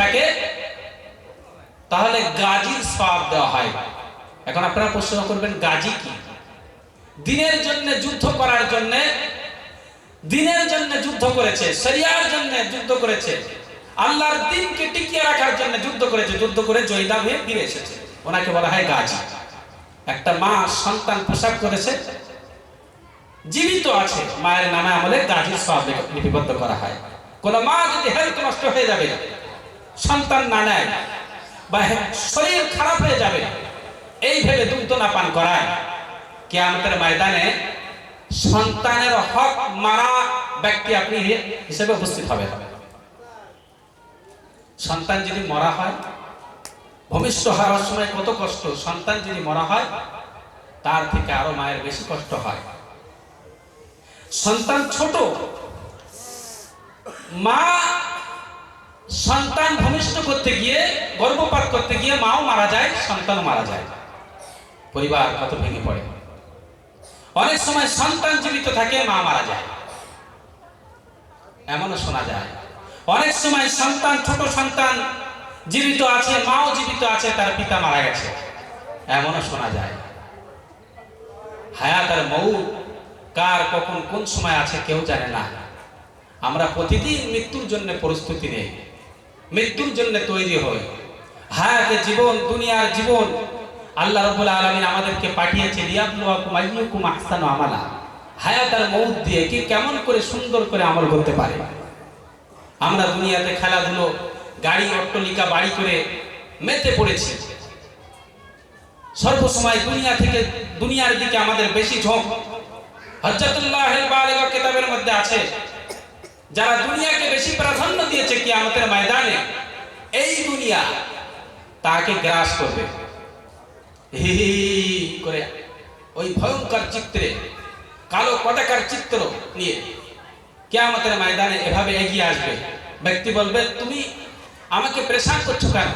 থাকে তাহলে গাজীর সব দেওয়া হয়। এখন আপনারা প্রশ্ন করবেন, গাজী কি? দিনের জন্য যুদ্ধ করার জন্য, দিনের জন্য যুদ্ধ করেছে, শরিয়ার জন্য যুদ্ধ করেছে, আল্লাহর দিনকে টিকিয়ে রাখার জন্য যুদ্ধ করেছে, যুদ্ধ করে জয়দা হয়ে ফিরে এসেছে। ওনাকে বলা হয় গাজী। একটা মা সন্তান পোশাক করেছে জীবিত আছে, মায়ের নামে আমলে গাজীর সব লিপিবদ্ধ করা হয়। কোন মা যদি হেলথ নষ্ট হয়ে যাবে সন্তান না নেয়, বা শরীর খারাপ হয়ে যাবে, এই ভেবে দুগ্ধ না পান করায়। কেয়ামতের ময়দানে সন্তানের হক মারা ব্যক্তি আপনি হিসেবে উপস্থিত হবে সন্তান যদি মরা হয়, ভবিষ্য হওয়ার সময় কত কষ্ট, সন্তান যদি মরা হয়, তার থেকে আরও মায়ের বেশি কষ্ট হয়। সন্তান ছোট, মা সন্তান ভূমিষ্ঠ করতে গিয়ে, গর্ভপাত করতে গিয়ে মাও মারা যায়, সন্তানও মারা যায়। পরিবার কত ভেঙে পড়ে। অনেক সময় সন্তান জীবিত থাকে, মা মারা যায়। এমনও শোনা যায়। অনেক সময় সন্তান, ছোট সন্তান জীবিত আছে, মাও জীবিত আছে, তার পিতা মারা গেছে। এমনও শোনা যায়। হায়াত আর মৌ কার কখন কোন সময় আছে কেউ জানে না। আমরা প্রতিদিন মৃত্যুর জন্য প্রস্তুতি নেই। মৃত্যুর জন্য তৈরি হয়। হায়াতে জীবন, দুনিয়ার জীবন। আল্লাহ রবুল আলমিন আমাদেরকে পাঠিয়েছে আহসানু আমালা। হায়াত আর মৌত দিয়ে কি কেমন করে সুন্দর করে আমল করতে পারে? আমরা দুনিয়াতে খেলাধুলো, গাড়ি, অট্টলিকা, বাড়ি করে মেতে পড়েছি। সর্বসময় দুনিয়া থেকে, দুনিয়ার দিকে আমাদের বেশি ঝোঁক। হজরতুল্লাহ কিতাবের মধ্যে আছে, যারা দুনিয়াকে বেশি প্রাধান্য এই দুনিয়া তাকে গ্রাস করবে। করে ওই ভয়ঙ্কর চিত্রে, কালো পতাকার চিত্র নিয়ে কেয়ামতের ময়দানে এভাবে এগিয়ে আসবে। ব্যক্তি বলবে, তুমি আমাকে প্রেশান করছ কেন?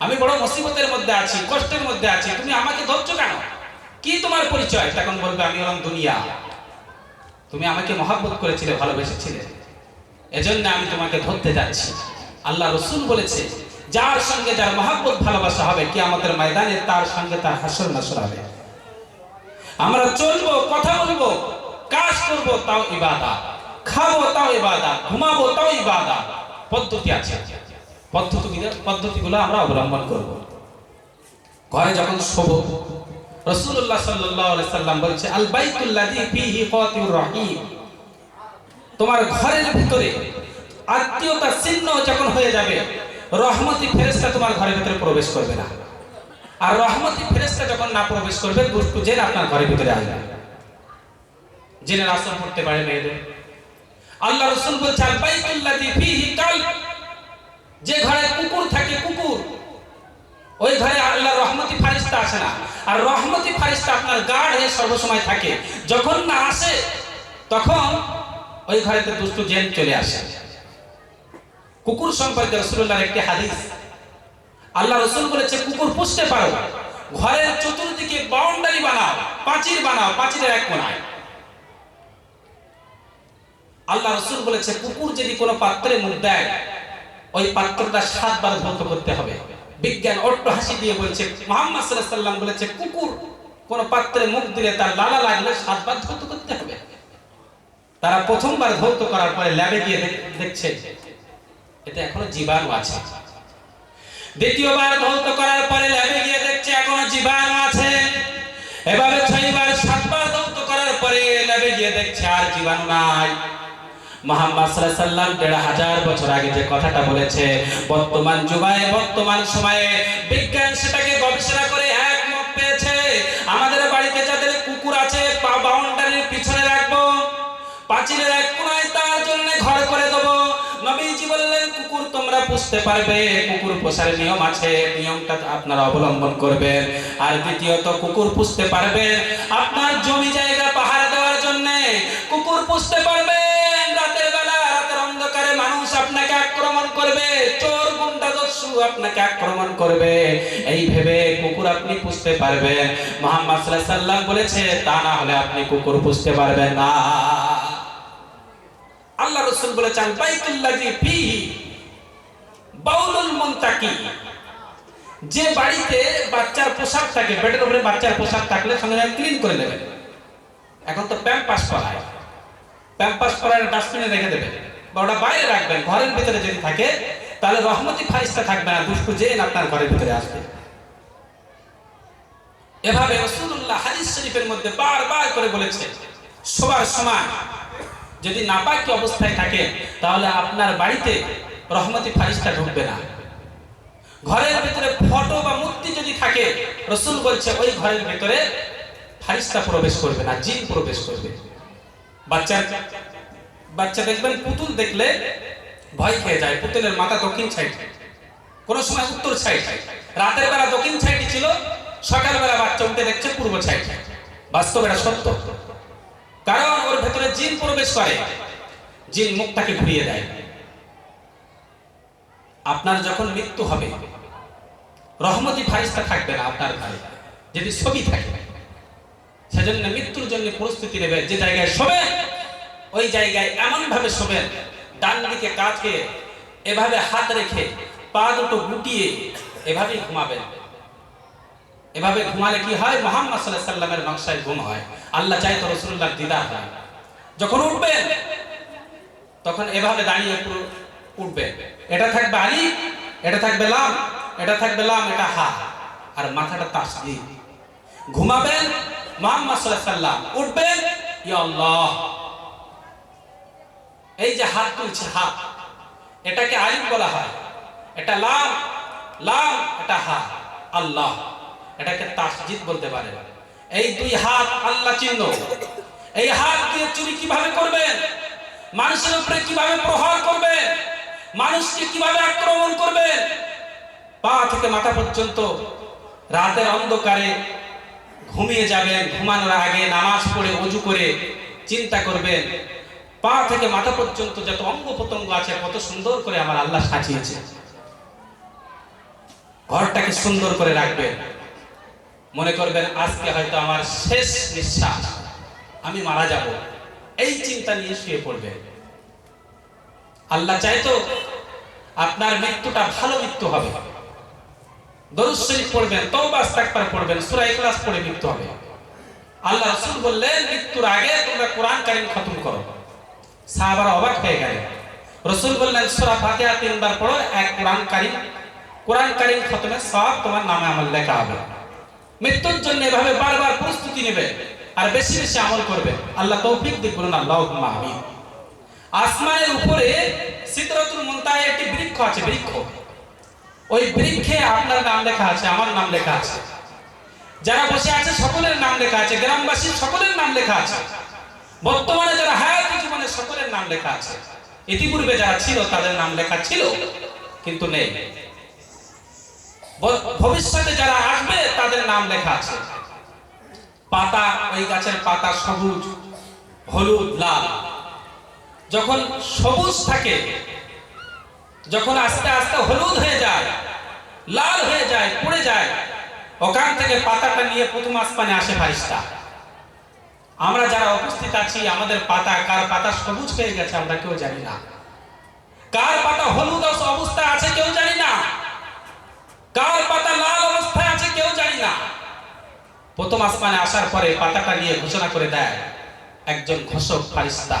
আমি বড় মুসিবতের মধ্যে আছি, কষ্টের মধ্যে আছি, তুমি আমাকে ধরছো কেন? কি তোমার পরিচয়? তখন বলবে, আমি হলাম দুনিয়া। তুমি আমাকে মহাব্বত করেছিলে, ভালোবেসেছিলে। এজন্য আমি তোমাকে ধরতে যাচ্ছি। আল্লাহ রসুল বলেছে, যার সঙ্গে যার মহাব্বত, ভালোবাসা হবে কি আমাদের ময়দানে তার সঙ্গে তার হাসর নাসর হবে। আমরা চলবো, কথা বলব, কাজ করব, তাও ইবাদা। খাব, তাও ইবাদা। ঘুমাবো, তাও ইবাদা। পদ্ধতি আছে। পদ্ধতিগুলো পদ্ধতিগুলো আমরা অবলম্বন করব। ঘরে যখন শোবো রসুল্লাহ আলাইহি সাল্লাম বলছে, আল রহিম। তোমার ঘরের ভিতরে আত্মীয়তা চিহ্ন যখন হয়ে যাবে, রহমতি ফেরেশতা তোমার ঘরের ভিতরে প্রবেশ করবে না। আর রহমতি ফেরেশতা যখন না প্রবেশ করবে দুষ্টু জেন আপনার ঘরের ভিতরে আসবে। জেনের আসর করতে পারে মেয়েদের। আল্লাহ রসুল বলছে যে ঘরে কুকুর থাকে, কুকুর, ওই ঘরে আল্লাহ রহমতি ফারিস্তা আসে না। আর রহমতি ফারিস্তা আপনার গার্ড হয়ে সর্বসময় থাকে। যখন না আসে, তখন ওই ঘরেতে দুষ্টু জেন চলে আসে। কুকুর সম্পর্কে রসুল্লাহর একটি হাদিস। আল্লাহ রসুল বলেছে, কুকুর পুষতে পারো, ঘরের চতুর্দিকে বাউন্ডারি বানাও, পাঁচির বানাও, পাঁচিরের এক কোনায়। আল্লাহ রসুল বলেছে, কুকুর যদি কোনো পাত্রে মুখ দেয়, ওই পাত্রটা সাতবার ধৌত করতে হবে। বিজ্ঞান অট্ট হাসি দিয়ে বলছে, মোহাম্মদ সাল্লাম বলেছে, কুকুর কোন পাত্রে মুখ দিলে তার লালা লাগলে সাতবার ধৌত করতে হবে। তারা প্রথমবার ধৌত করার পরে ল্যাবে গিয়ে দেখ- দেখছে এতে এখনও জীবাণু আছে। দ্বিতীয়বার ধৌত করার পরে ল্যাবে গিয়ে দেখছে এখনও জীবাণু আছে। এভাবে ছয়বার, সাতবার ধৌত করার পরে ল্যাবে গিয়ে দেখছে আর জীবাণু নাই। আগে যে কথাটা বলেছে, বর্তমান বর্তমান সময়ে সেটাকে গবেষণা করে একমত পেয়েছে, আমাদের বাড়িতে যাদের কুকুর আছে বাউন্ডারির পিছনে রাখব পাঁচিলের তোমরা পুষতে পারবে কুকুর পোষার নিয়ম আছে, নিয়মটা আপনারা অবলম্বন করবেন। আর দ্বিতীয়ত, কুকুর পুষতে পারবেন আপনার জমি জায়গা পাহারা দেওয়ার জন্য। কুকুর পুষতে পারবেন, রাতের বেলা, রাতের অন্ধকারে মানুষ আপনাকে আক্রমণ করবে, চোর, গুন্ডা, দস্যু আপনাকে আক্রমণ করবে। এই ভেবে কুকুর আপনি পুষতে পারবেন। মোহাম্মদ সাল্লাম বলেছে, তা না হলে আপনি কুকুর পুষতে পারবেন না। আল্লাহ রসুল বলেছেন বাইতুল্লাহি ফিহি বাউলুল মুনতাকি। যে বাড়িতে বাচ্চার পোশাক থাকে, বেডের উপরে বাচ্চার পোশাক থাকলে সঙ্গে সঙ্গে ক্লিন করে দেবেন এখন তো প্যাম্পাস পরায় প্যাম্পাস পরায় ডাস্টবিনে রেখে দেবেন বা ওটা বাইরে রাখবেন, ঘরের ভিতরে যদি থাকে, তাহলে রহমতি ফারিস্তা থাকবে না, দুষ্টু জেন আপনার ঘরের ভিতরে আসবে। এভাবে রসুল্লাহ হাদিস শরীফের মধ্যে বারবার করে বলেছে সবার সমান যদি নাপাকি অবস্থায় থাকে তাহলে আপনার বাড়িতে রহমতি ফারিস্তা ঢুকবে না। ঘরের ভিতরে ফটো বা মূর্তি যদি থাকে, রসুল বলছে, ওই ঘরের ভিতরে ফারিস্তা প্রবেশ করবে না, জিন প্রবেশ করবে। বাচ্চা বাচ্চা দেখবেন, পুতুল দেখলে ভয় খেয়ে যায়। পুতুলের মাথা দক্ষিণ সাইড। কোন সময় উত্তর সাইড। রাতের বেলা দক্ষিণ সাইডে ছিল, সকালবেলা বাচ্চা উঠে দেখছে পূর্ব সাইড। বাস্তব এটা সত্য। কারণ ওর ভেতরে জিন প্রবেশ করে। জিন মুখটাকে ঘুরিয়ে দেয়। আপনার যখন মৃত্যু হবে, রহমতি ফারিস্তা থাকবে না আপনার ঘরে, যদি ছবি থাকে। সেজন্য মৃত্যুর জন্য প্রস্তুতি নেবে, যে জায়গায় শোবেন, ওই জায়গায় এমন ভাবে শোবেন, ডান দিকে কাঁধে এভাবে হাত রেখে পা দুটো গুটিয়ে এভাবেই ঘুমাবেন। এভাবে ঘুমালে কি হয়? মোহাম্মদ সাল্লাহ সাল্লামের নকশায় ঘুম হয়। আল্লাহ চাই তো রসুল্লাহ দিদার হয় যখন উঠবেন, তখন এভাবে দাঁড়িয়ে পুরো উঠবে এটা থাকবে আলি, এটা থাকবে লাম, এটা থাকবে লাম, এটা হা। আর মাথাটা তাস দিয়ে ঘুমাবেন, মোহাম্মদ সাল্লাহ উঠবেন, ইয়া এই যে হাত তুলছে, হাত। এটাকে আলিম বলা হয়। এটা লাম লাম, এটা হা। আল্লাহ। এটাকে তাসজিদ বলতে পারে। এই দুই হাত আল্লাহ চিহ্ন। এই হাত দিয়ে চুরি কীভাবে করবেন? মানুষের উপরে কীভাবে প্রহার করবেন? মানুষকে কীভাবে আক্রমণ করবেন? পা থেকে মাথা পর্যন্ত রাতের অন্ধকারে ঘুমিয়ে যাবেন, ঘুমানোর আগে নামাজ পড়ে অজু করে চিন্তা করবেন, পা থেকে মাথা পর্যন্ত যত অঙ্গ প্রত্যঙ্গ আছে, কত সুন্দর করে আমার আল্লাহ সাজিয়েছে। ঘরটাকে সুন্দর করে রাখবেন। মনে করবেন, আজকে হয়তো আমার শেষ নিঃশ্বাস, আমি মারা যাব। এই চিন্তা নিয়ে শুয়ে পড়বে আল্লাহ চাইতো আপনার মৃত্যুটা ভালো মৃত্যু হবে। পড়বেন পড়বেন মৃত্যু হবে। আল্লাহ মৃত্যুর আগে কোরআন খতম অবাক হয়ে এক কোরআন সব তোমার নামে আমল লেখা হবে। মৃত্যুর জন্য এভাবে বারবার প্রস্তুতি নেবে আর বেশি বেশি আমল করবে। আল্লাহ তৌফিক দিক বলুন আমিন। আসমানের উপরে সিদরাতুল মুনতাহা একটি বৃক্ষ আছে, বৃক্ষ। ওই বৃক্ষে আপনার নাম লেখা আছে, আমার নাম লেখা আছে। যারা বসে আছে সকলের নাম লেখা আছে, গ্রামবাসীর সকলের নাম লেখা আছে। বর্তমানে যারা হায়াত জীবনে সকলের নাম লেখা আছে। ইতিপূর্বে যারা ছিল, তাদের নাম লেখা ছিল, কিন্তু নেই। ভবিষ্যতে যারা আসবে, তাদের নাম লেখা আছে। পাতা, ওই গাছের পাতা সবুজ, হলুদ, লাল। যখন সবুজ থাকে, যখন আস্তে আস্তে হলুদ হয়ে যায়, লাল হয়ে যায়, পড়ে যায়, ওখান থেকে পাতাটা নিয়ে প্রথম আসমানে আসে ফারিস্তা। আমরা যারা উপস্থিত আছি, আমাদের পাতা, কার পাতা সবুজ হয়ে গেছে আমরা কেউ জানি না। কার পাতা হলুদ অবস্থায় আছে কেউ জানি না। কার পাতা লাল অবস্থায় আছে কেউ জানি না। প্রথম আসমানে আসার পরে পাতাটা নিয়ে ঘোষণা করে দেয়, একজন ঘোষক ফারিস্তা।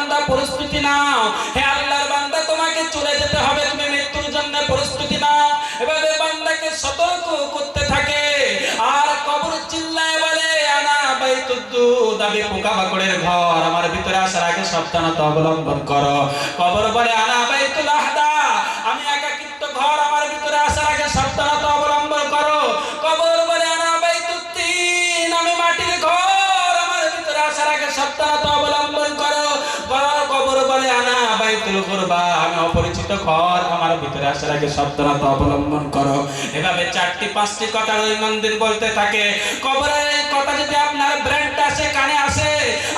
প্রস্তুতি নাও হে আল্লাহর বান্দা, তোমাকে চলে যেতে হবে। তুমি মৃত্যুর জন্য প্রস্তুতি নাও এভাবে বান্দাকে সতর্ক করতে থাকে। আর কবর চিল্লায় বলে, আনা বাইতুদ্দুদ, আমি পোকামাকড়ের ঘর। আমার ভিতরে আসার আগে সাবধানতা অবলম্বন করো। কবর বলে, আনা বাইতুল আহদা, আমি একাকিত্ব ঘর। আমার ভিতরে আসার আগে সাবধানতা অবলম্বন করো। কবর বলে, আনা বাইতুদ্দিন, আমি মাটির ঘর। আমার ভিতরে আসার আগে অবলম্বন অপরিচিত ঘর আমার ভিতরে আসার আগে সাবধানতা অবলম্বন করো। এভাবে চারটি, পাঁচটি কথা দৈনন্দিন বলতে থাকে। কবরের কথা যদি আপনার ব্র্যান্ড আসে কানে আসে,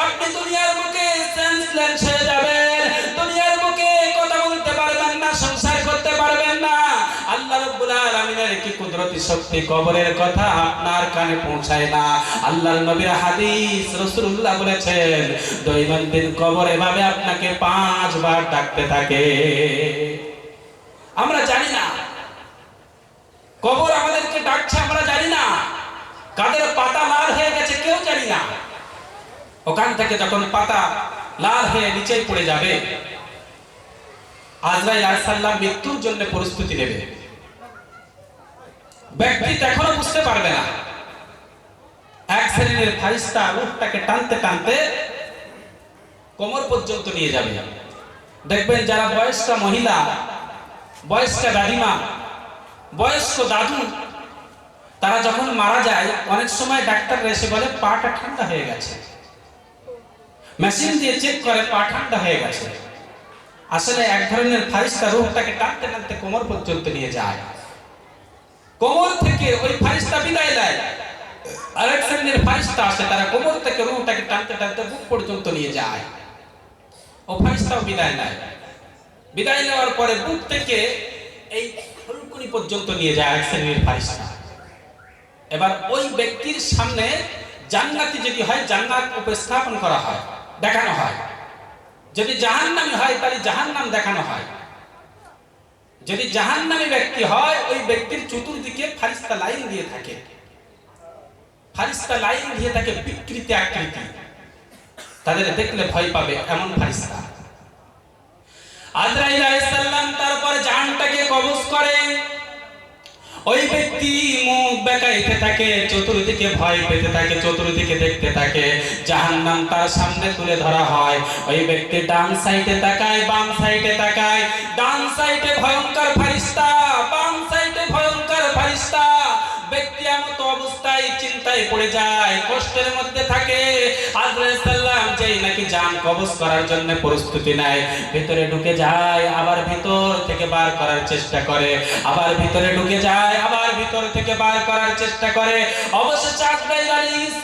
আপনি দুনিয়ার মুখে যাবেন আলামিনের কি কুদরতি শক্তি কবরের কথা আপনার কানে পৌঁছায় না। আল্লাহর নবীর হাদিস বলেছেন, দৈনন্দিন কবর এভাবে আপনাকে ডাকতে থাকে। আমরা জানি না। কবর আমাদেরকে ডাকছে, আমরা জানি না। কাদের পাতা লাল হয়ে গেছে কেউ জানি না। ওখান থেকে যখন পাতা লাল হয়ে নিচে পড়ে যাবে, আজরাইল আলাইহিসসালাম মৃত্যুর জন্য প্রস্তুতি নেবে। ব্যক্তি এখনও বুঝতে পারবে না। এক শ্রেণির ফারিস্তা রূপটাকে টানতে টানতে কোমর পর্যন্ত নিয়ে যাবে। দেখবেন যারা বয়স্কা মহিলা, বয়স্কা দাদিমা, বয়স্ক দাদু, তারা যখন মারা যায়, অনেক সময় ডাক্তাররা এসে বলে, পাটা ঠান্ডা হয়ে গেছে। মেশিন দিয়ে চেক করে, পা ঠান্ডা হয়ে গেছে। আসলে এক ধরনের ফারিস্তা রূপটাকে টানতে টানতে কোমর পর্যন্ত নিয়ে যায়। কোমর থেকে ওই ফারিস্তা বিদায় দেয় আরেক শ্রেণির ফারিস্তা আসে, তারা কোমর থেকে রূহটাকে টানতে টানতে বুক পর্যন্ত নিয়ে যায়। ও ফারিস্তাও বিদায় নেয়। বিদায় নেওয়ার পরে বুক থেকে এই ফুলকুনি পর্যন্ত নিয়ে যায় এক শ্রেণির ফারিস্তা। এবার ওই ব্যক্তির সামনে জান্নাতি যদি হয়, জান্নাত উপস্থাপন করা হয়, দেখানো হয়। যদি জাহান্নামী হয়, তাহলে জাহান্নাম দেখানো হয়। যদি জাহান্নামী ব্যক্তি হয়, ওই ব্যক্তির চতুর্দিকে ফারিস্তা লাইন দিয়ে থাকে। ফারিস্তা লাইন দিয়ে থাকে বিকৃতি আকৃতি। তাদের দেখলে ভয় পাবে, এমন ফারিস্তা। আজরাইল আলাইহিস সালাম তারপর জাহানটাকে কবজ করে। ওই ব্যক্তি মুখ বেকাইতে থাকে, চতুর্দিকে ভয় পেতে থাকে, চতুর্দিকে দেখতে থাকে। জাহান্নাম তার সামনে তুলে ধরা হয়। ওই ব্যক্তি ডান সাইডে তাকায়, বাম সাইডে তাকায়। ডান সাইডে ভয়ঙ্কর পড়ে যায়, কষ্টের মধ্যে থাকে। আজরাইল যেই নাকি জান কবজ করার জন্য প্রস্তুতি নেয়, ভেতরে ঢুকে যায়, আবার ভিতর থেকে বার করার চেষ্টা করে। আবার ভিতরে ঢুকে যায়, আবার ভিতর থেকে বার করার চেষ্টা করে। অবশেষে আজরাইল আলাইহিস